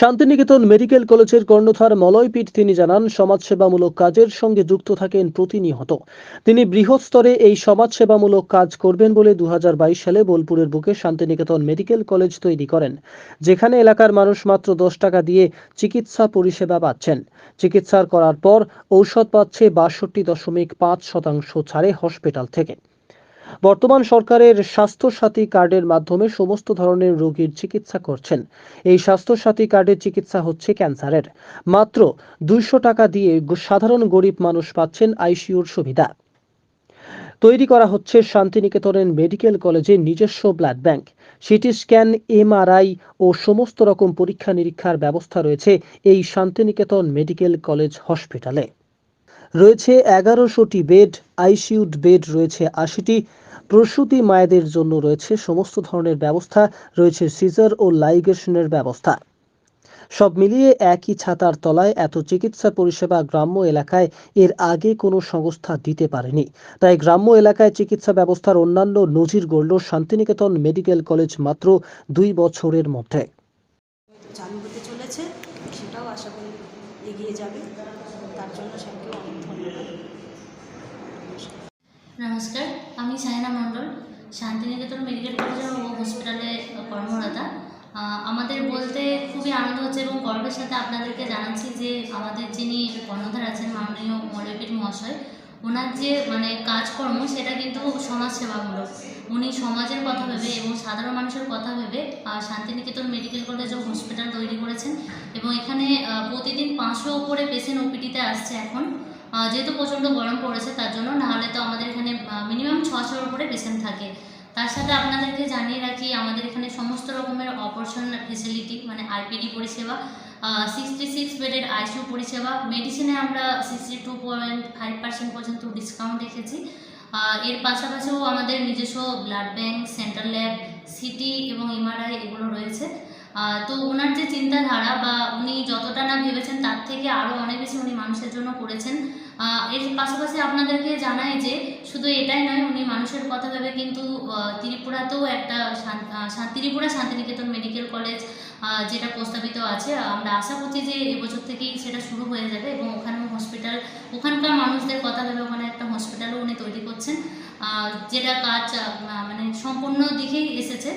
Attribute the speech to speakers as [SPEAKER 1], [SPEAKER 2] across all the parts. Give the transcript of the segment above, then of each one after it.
[SPEAKER 1] Santiniketan medical কলেজের কর্ণধার মলয়পীঠ তিনি জানান, সমাজসেবামূলক কাজের সঙ্গে যুক্ত থাকেন প্রতিনিয়ত তিনি বৃহৎ স্তরে এই সমাজসেবামূলক কাজ করবেন বলে দু হাজার বাইশ সালে বোলপুরের বুকে শান্তিনিকেতন মেডিকেল কলেজ তৈরি করেন, যেখানে এলাকার মানুষ মাত্র দশ টাকা দিয়ে চিকিৎসা পরিষেবা পাচ্ছেন। চিকিৎসার করার পর ঔষধ পাচ্ছে বাষট্টি দশমিক পাঁচ শতাংশ ছাড়ে হসপিটাল থেকে। বর্তমান সরকারের স্বাস্থ্যসাথী কার্ডের মাধ্যমে সমস্ত ধরনের রোগীর চিকিৎসা করছেন। এই স্বাস্থ্যসাথী কার্ডের চিকিৎসা হচ্ছে ক্যান্সারের। মাত্র দুইশো টাকা দিয়ে সাধারণ গরিব মানুষ পাচ্ছেন আইসিইউর সুবিধা। তৈরি করা হচ্ছে শান্তিনিকেতনের মেডিকেল কলেজে নিজস্ব blood bank. CT scan, MRI ও সমস্ত রকম পরীক্ষা নিরীক্ষার ব্যবস্থা রয়েছে এই শান্তিনিকেতন মেডিকেল কলেজ হসপিটালে। রয়েছে এগারোশোটি বেড আইসিইউ বেড রয়েছে আশিটি। প্রসূতি মায়েদের জন্য রয়েছে সমস্ত ধরনের ব্যবস্থা রয়েছে সিজার ও লাইগেশনের ব্যবস্থা। সব মিলিয়ে একই ছাতার তলায় এত চিকিৎসা পরিষেবা গ্রাম্য এলাকায় এর আগে কোনো সংস্থা দিতে পারেনি। তাই গ্রাম্য এলাকায় চিকিৎসা ব্যবস্থার অন্যান্য নজির গড়ল শান্তিনিকেতন মেডিকেল কলেজ মাত্র দুই বছরের মধ্যে।
[SPEAKER 2] চালু হতে চলেছে সেটাও আশা করি এগিয়ে যাবে। তার জন্য স্যারকে অনেক ধন্যবাদ।
[SPEAKER 3] নমস্কার। আমি সায়না মণ্ডল, শান্তিনিকেতন মেডিকেল কলেজ ও হসপিটালে কর্মরতা আমাদের বলতে খুবই আনন্দ হচ্ছে এবং গর্বের সাথে আপনাদেরকে জানাচ্ছি যে আমাদের যিনি কর্ণধার আছেন মাননীয় মৌলবীর মহাশয়, ওনার যে মানে কাজকর্ম সেটা কিন্তু সমাজসেবামূলক। উনি সমাজের কথা ভেবে এবং সাধারণ মানুষের কথা ভেবে শান্তিনিকেতন মেডিকেল কলেজ ও হসপিটাল তৈরি করেছেন এবং এখানে প্রতিদিন পাঁচশো উপরে পেশেন্ট ওপিডিতে আসছে এখন। যেহেতু প্রচণ্ড গরম পড়েছে, তার জন্য নাহলে তো আমাদের এখানে মিনিমাম ছশোর উপরে পেশেন্ট থাকে। তার সাথে আপনাদেরকে জানিয়ে রাখি, আমাদের এখানে সমস্ত রকমের অপারেশন ফেসিলিটি মানে আইপিডি পরিষেবা সিক্সটি সিক্স বেডের আইসিউ পরিষেবা মেডিসিনে আমরা sixty two point five percent পর্যন্ত ডিসকাউন্ট রেখেছি। এর পাশাপাশিও আমাদের নিজস্ব blood bank central lab CT এবং এমআরআই এগুলো রয়েছে। তো ওনার যে চিন্তাধারা বা উনি যতটা না ভেবেছেন, তার থেকে আরও অনেক বেশি উনি মানুষের জন্য করেছেন। এর পাশাপাশি আপনাদেরকে জানাই যে, শুধু এটাই নয়, উনি মানুষের কথা ভেবে কিন্তু ত্রিপুরাতেও একটা ত্রিপুরা শান্তিনিকেতন মেডিকেল কলেজ যেটা প্রস্তাবিত আছে। আমরা আশা করছি যে এবছর থেকেই সেটা শুরু হয়ে যাবে এবং ওখানেও হসপিটাল ওখানকার মানুষদের কথা ভেবে ওখানে একটা হসপিটালও উনি তৈরি করছেন। যেটা কাজ মানে সম্পূর্ণ দিকেই এসেছে।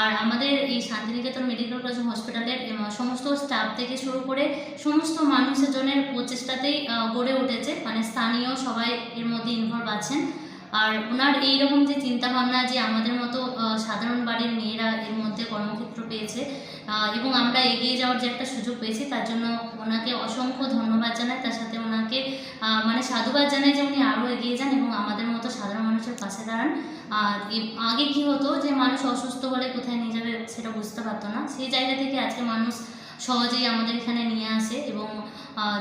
[SPEAKER 3] আর আমাদের এই শান্তিনিকেতন মেডিকেল কলেজ হসপিটালের সমস্ত স্টাফ থেকে শুরু করে সমস্ত মানুষের জনের প্রচেষ্টাতেই গড়ে উঠেছে। মানে স্থানীয় সবাই এর মধ্যে ইনভলভ আছেন। আর ওনার এইরকম যে চিন্তাভাবনা যে আমাদের মতো সাধারণ বাড়ির মেয়েরা এর কর্মক্ষেত্র পেয়েছে। এবং আমরা এগিয়ে যাওয়ার যে একটা সুযোগ পেয়েছি, তার জন্য ওনাকে অসংখ্য ধন্যবাদ জানাই। তার সাথে ওনাকে মানে সাধুবাদ জানাই যে উনি আরও এগিয়ে যান এবং আমাদের মতো সাধারণ মানুষের পাশে দাঁড়ান। আর আগে কি হতো যে মানুষ অসুস্থ হলে কোথায় নিয়ে যাবে সেটা বুঝতে পারতো না। সেই জায়গা থেকে আজকে মানুষ সহজেই আমাদের এখানে নিয়ে আসে এবং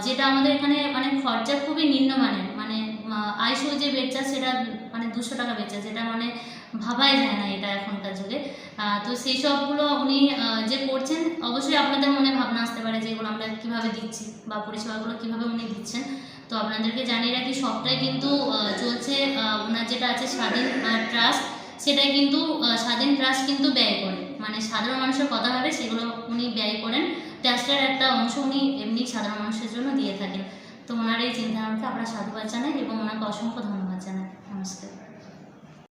[SPEAKER 3] যেটা আমাদের এখানে মানে খরচা খুবই নিম্নমানের। মানে আইসিউ যে বেড চার্জ সেটা মানে দুশো টাকা চার্জ যেটা মানে ভাবাই যায় না এটা এখনকার যুগে। তো সেই সবগুলো উনি যে করছেন, অবশ্যই আপনাদের মনে ভাবনা আসতে পারে যে এগুলো আমরা কীভাবে দিচ্ছি বা পরিষেবাগুলো কীভাবে উনি দিচ্ছেন। তো আপনাদেরকে জানিয়ে রাখি, সবটাই কিন্তু চলছে ওনার যেটা আছে স্বাধীন ট্রাস্ট, সেটাই কিন্তু স্বাধীন ট্রাস্ট কিন্তু ব্যয় করে। মানে সাধারণ মানুষের কথা ভাবে সেগুলো উনি ব্যয় করেন। ট্রাস্টের একটা অংশ উনি এমনি সাধারণ মানুষের জন্য দিয়ে থাকেন। তো ওনার এই চিন্তাধারাকে আমরা সাধুবাদ জানাই এবং ওনাকে অসংখ্য ধন্যবাদ জানাই। Namaskar.